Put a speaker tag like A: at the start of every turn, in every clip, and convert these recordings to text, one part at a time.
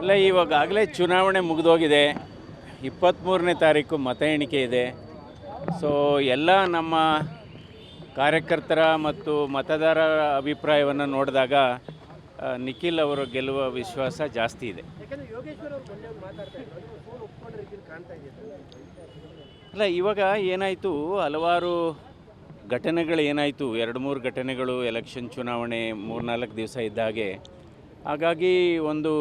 A: ಅಲ್ಲ ಇವಾಗಾಗಲೇ ಚುನಾವಣೆ ಮುಗಿದೋಗಿದೆ. ಇಪ್ಪತ್ತ್ಮೂರನೇ ತಾರೀಕು ಮತ ಎಣಿಕೆ ಇದೆ. ಸೊ ಎಲ್ಲ ನಮ್ಮ ಕಾರ್ಯಕರ್ತರ ಮತ್ತು ಮತದಾರರ ಅಭಿಪ್ರಾಯವನ್ನು ನೋಡಿದಾಗ ನಿಖಿಲ್ ಅವರು ಗೆಲ್ಲುವ ವಿಶ್ವಾಸ ಜಾಸ್ತಿ ಇದೆ. ಅಲ್ಲ ಇವಾಗ ಏನಾಯಿತು ಹಲವಾರು ಘಟನೆಗಳು ಏನಾಯಿತು ಎರಡು ಮೂರು ಘಟನೆಗಳು ಎಲೆಕ್ಷನ್ ಚುನಾವಣೆ ಮೂರ್ನಾಲ್ಕು ದಿವಸ ಇದ್ದಾಗೆ ಹಾಗಾಗಿ ಒಂದು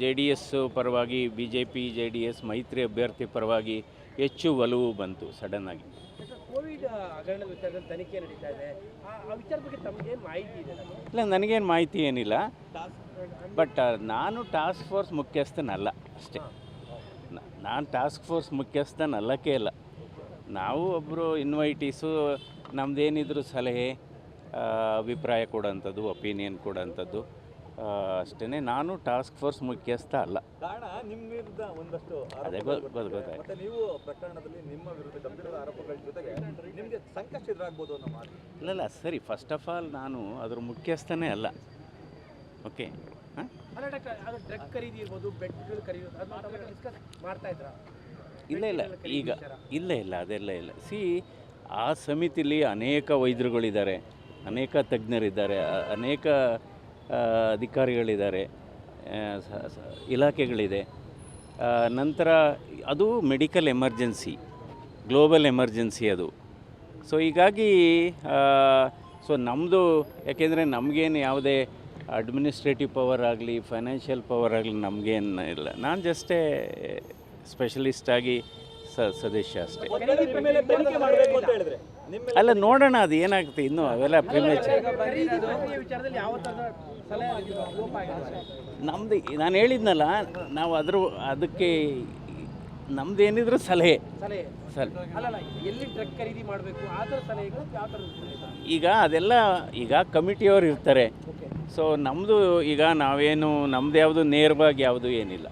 A: ಜೆ ಡಿ ಎಸ್ ಪರವಾಗಿ B J P J D S ಮೈತ್ರಿ ಅಭ್ಯರ್ಥಿ ಪರವಾಗಿ ಹೆಚ್ಚು ಒಲವು ಬಂತು ಸಡನ್ನಾಗಿ
B: ಮಾಹಿತಿ ಇದೆ
A: ಇಲ್ಲ ನನಗೇನು ಮಾಹಿತಿ ಏನಿಲ್ಲ. ಬಟ್ ನಾನು ಟಾಸ್ಕ್ ಫೋರ್ಸ್ ಮುಖ್ಯಸ್ಥನಲ್ಲ ಅಷ್ಟೇ. ನಾನು ಟಾಸ್ಕ್ ಫೋರ್ಸ್ ಮುಖ್ಯಸ್ಥನಲ್ಲಕ್ಕೆ ಇಲ್ಲ. ನಾವು ಒಬ್ಬರು ಇನ್ವೈಟೀಸು ನಮ್ಮದೇನಿದ್ರು ಸಲಹೆ ಅಭಿಪ್ರಾಯ ಕೊಡೋಂಥದ್ದು ಒಪಿನಿಯನ್ ಕೊಡೋಂಥದ್ದು. ಅಷ್ಟೇ ನಾನು ಟಾಸ್ಕ್ ಫೋರ್ಸ್ ಮುಖ್ಯಸ್ಥ ಅಲ್ಲ.
C: ಕಾರಣ ನಿಮ್ಮ ವಿರುದ್ಧ ಒಂದಷ್ಟು
A: ಅದೇ
C: ಆರೋಪಗಳು
A: ಗೊತ್ತು ಗೊತ್ತು ಗೊತ್ತಾಯ್ತು
C: ಮತ್ತೆ ನೀವು ಪ್ರಕರಣದಲ್ಲಿ ನಿಮ್ಮ ವಿರುದ್ಧ ಗಂಭೀರವಾದ ಆರೋಪಗಳ ಜೊತೆಗೆ ನಿಮಗೆ ಸಂಕಷ್ಟ ಎದುರಾಗ್ಬೋದು ಅನ್ನೋ ಮಾತು.
A: ಇಲ್ಲಲ್ಲ ಸರಿ ಫಸ್ಟ್ ಆಫ್ ಆಲ್ ನಾನು ಅದ್ರ ಮುಖ್ಯಸ್ಥನೇ ಅಲ್ಲ. ಓಕೆ ಹಾಂ?
B: ಅಲ್ಲ ಡಾಕ್ಟರ್ ಅದು ಡ್ರಗ್ ಖರೀದಿ ಇರ್ಬೋದು ಬೆಡ್ಗಳು ಖರೀದಿ ಅದು ಡಿಸ್ಕಸ್ ಮಾಡ್ತಾ ಇದ್ರ?
A: ಇಲ್ಲ ಇಲ್ಲ ಈಗ ಇಲ್ಲ ಇಲ್ಲ ಅದೆಲ್ಲ ಇಲ್ಲ ಸಿ ಆ ಸಮಿತಿಲಿ ಅನೇಕ ವೈದ್ಯರುಗಳಿದ್ದಾರೆ ಅನೇಕ ತಜ್ಞರಿದ್ದಾರೆ ಅನೇಕ ಅಧಿಕಾರಿಗಳಿದ್ದಾರೆ ಇಲಾಖೆಗಳಿದೆ. ನಂತರ ಅದು ಮೆಡಿಕಲ್ ಎಮರ್ಜೆನ್ಸಿ, ಗ್ಲೋಬಲ್ ಎಮರ್ಜೆನ್ಸಿ ಅದು. ಸೊ, ಹೀಗಾಗಿ ಸೊ ನಮ್ಮದು ಯಾಕೆಂದರೆ ನಮಗೇನು ಯಾವುದೇ ಅಡ್ಮಿನಿಸ್ಟ್ರೇಟಿವ್ ಪವರ್ ಆಗಲಿ, ಫೈನಾನ್ಷಿಯಲ್ ಪವರ್ ಆಗಲಿ ನಮಗೇನು ಇಲ್ಲ. ನಾನು ಜಸ್ಟೇ ಸ್ಪೆಷಲಿಸ್ಟಾಗಿ ಸದಸ್ಯ ಅಷ್ಟೇ. ಅಲ್ಲ ನೋಡೋಣ ಅದು ಏನಾಗುತ್ತೆ ಇನ್ನು ಅವೆಲ್ಲ
B: ಲೋಪ
A: ನಮ್ಮದು ನಾನು ಹೇಳಿದ್ನಲ್ಲ ನಾವು ಅದ್ರ ಅದಕ್ಕೆ ನಮ್ದೇನಿದ್ರು ಸಲಹೆ.
B: ಸಲಹೆ.
A: ಈಗ ಅದೆಲ್ಲ ಈಗ ಕಮಿಟಿಯವರು ಇರ್ತಾರೆ. ಸೊ ನಮ್ಮದು ಈಗ ನಾವೇನು ನಮ್ದು ಯಾವುದು ನೇರವಾಗಿ ಯಾವುದು ಏನಿಲ್ಲ.